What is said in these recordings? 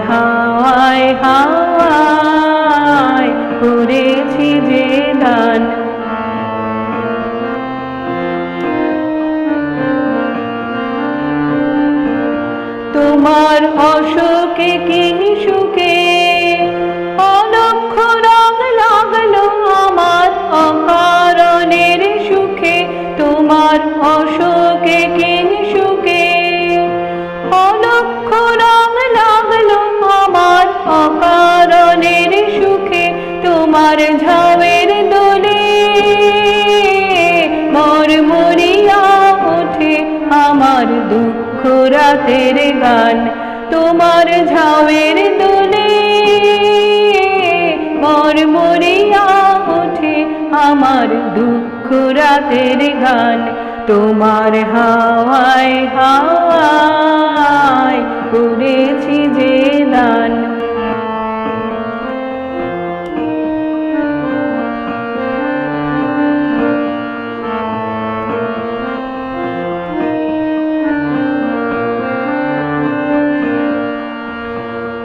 হাওয়ায় হাওয়ায় করেছি যে দান তোমার অশোকে কি সুখে অলক্ষ তোমার ঝাবের দোলে মর মরিয়া ওঠে আমার দুঃখ রাতের গান। তোমার দোলে মর মরিয়া ওঠে আমার দুঃখ রাতের গান। তোমার হাওয়ায় হাওয়ায় করেছি যে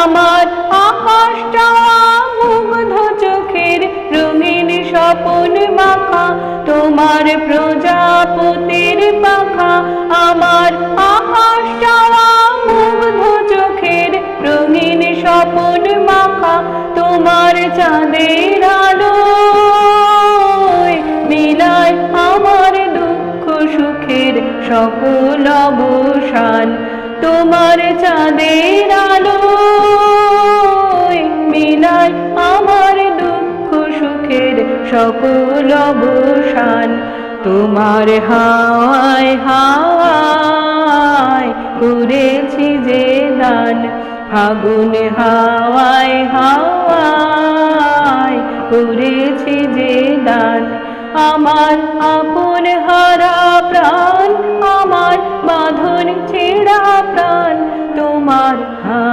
আমার আকাশ চাওয়া মুগ্ধ চোখের রঙিন স্বপন মাখা, তোমার প্রজাপতির পাখা। আমার আকাশ চাওয়া মুগ্ধ চোখের রঙিন স্বপন মাখা, তোমার চাঁদের আলো মিলায় আমার দুঃখ সুখের সকল অবসান। তোমার চাঁদের আলো, মিলায় আমার দুঃখ সুখের সকল অবসান। তোমার হাওয়ায় হাওয়ায় করেছি যে দান, ফাগুন হাওয়ায় হাওয়ায় করেছি যে দান। আমার আপন হারা প্রাণ আমার বাঁধন ছেড়া প্রাণ তোমার হাওয়ায়